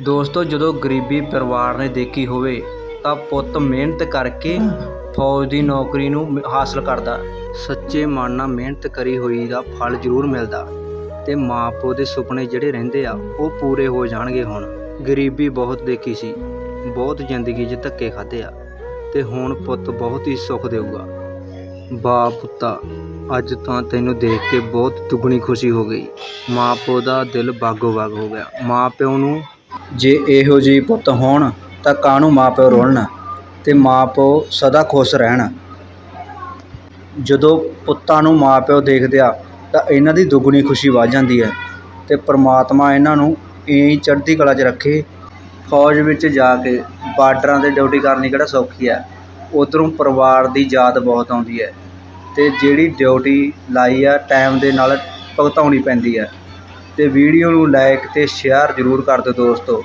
ਦੋਸਤੋ, ਜਦੋਂ ਗਰੀਬੀ ਪਰਿਵਾਰ ਨੇ ਦੇਖੀ ਹੋਵੇ, ਤਾਂ ਪੁੱਤ ਮਿਹਨਤ ਕਰਕੇ ਫੌਜ ਦੀ ਨੌਕਰੀ ਨੂੰ ਹਾਸਲ ਕਰਦਾ। ਸੱਚੇ ਮਨ ਨਾਲ ਮਿਹਨਤ ਕਰੀ ਹੋਈ ਦਾ ਫਲ ਜ਼ਰੂਰ ਮਿਲਦਾ ਤੇ ਮਾਂ ਪਿਓ ਦੇ ਸੁਪਨੇ ਜਿਹੜੇ ਰਹਿੰਦੇ ਆ, ਉਹ ਪੂਰੇ ਹੋ ਜਾਣਗੇ ਹੁਣ। ਗਰੀਬੀ ਬਹੁਤ ਦੇਖੀ ਸੀ, ਬਹੁਤ ਜ਼ਿੰਦਗੀ 'ਚ ਧੱਕੇ ਖਾਦੇ ਆ ਤੇ ਹੁਣ ਪੁੱਤ ਬਹੁਤ ਹੀ ਸੁੱਖ ਦੇਊਗਾ। ਬਾ ਪੁੱਤਾ, ਅੱਜ ਤਾਂ ਤੈਨੂੰ ਦੇਖ ਕੇ ਬਹੁਤ ਦੁੱਗਣੀ ਖੁਸ਼ੀ ਹੋ ਗਈ। ਮਾਂ ਪਿਓ ਦਾ ਦਿਲ ਬਾਗੋ ਬਾਗ ਹੋ ਗਿਆ। ਮਾਂ ਪਿਓ ਨੂੰ ਜੇ ਇਹੋ ਜਿਹੇ ਪੁੱਤ ਹੋਣ ਤਾਂ ਕਾਹਨੂੰ ਮਾਂ ਪਿਓ ਰੋਲਣ ਤੇ ਮਾਂ ਪਿਓ ਸਦਾ ਖੁਸ਼ ਰਹਿਣ? ਜਦੋਂ ਪੁੱਤਾਂ ਨੂੰ ਮਾਂ ਪਿਓ ਦੇਖਦੇ ਆ ਤਾਂ ਇਹਨਾਂ ਦੀ ਦੁੱਗਣੀ ਖੁਸ਼ੀ ਵੱਧ ਜਾਂਦੀ ਹੈ ਤੇ ਪਰਮਾਤਮਾ ਇਹਨਾਂ ਨੂੰ ਇਹੀ ਚੜ੍ਹਦੀ ਕਲਾ 'ਚ ਰੱਖੇ। ਫੌਜ ਵਿੱਚ ਜਾ ਕੇ ਬਾਰਡਰਾਂ 'ਤੇ ਡਿਊਟੀ ਕਰਨੀ ਕਿਹੜਾ ਸੌਖੀ ਹੈ? ਉੱਧਰੋਂ ਪਰਿਵਾਰ ਦੀ ਯਾਦ ਬਹੁਤ ਆਉਂਦੀ ਹੈ ਤੇ ਜਿਹੜੀ ਡਿਊਟੀ ਲਾਈ ਆ, ਟਾਈਮ ਦੇ ਨਾਲ ਭੁਗਤਾਉਣੀ ਪੈਂਦੀ ਹੈ। ਅਤੇ ਵੀਡੀਓ ਨੂੰ ਲਾਈਕ ਅਤੇ ਸ਼ੇਅਰ ਜ਼ਰੂਰ ਕਰ ਦਿਓ ਦੋਸਤੋ।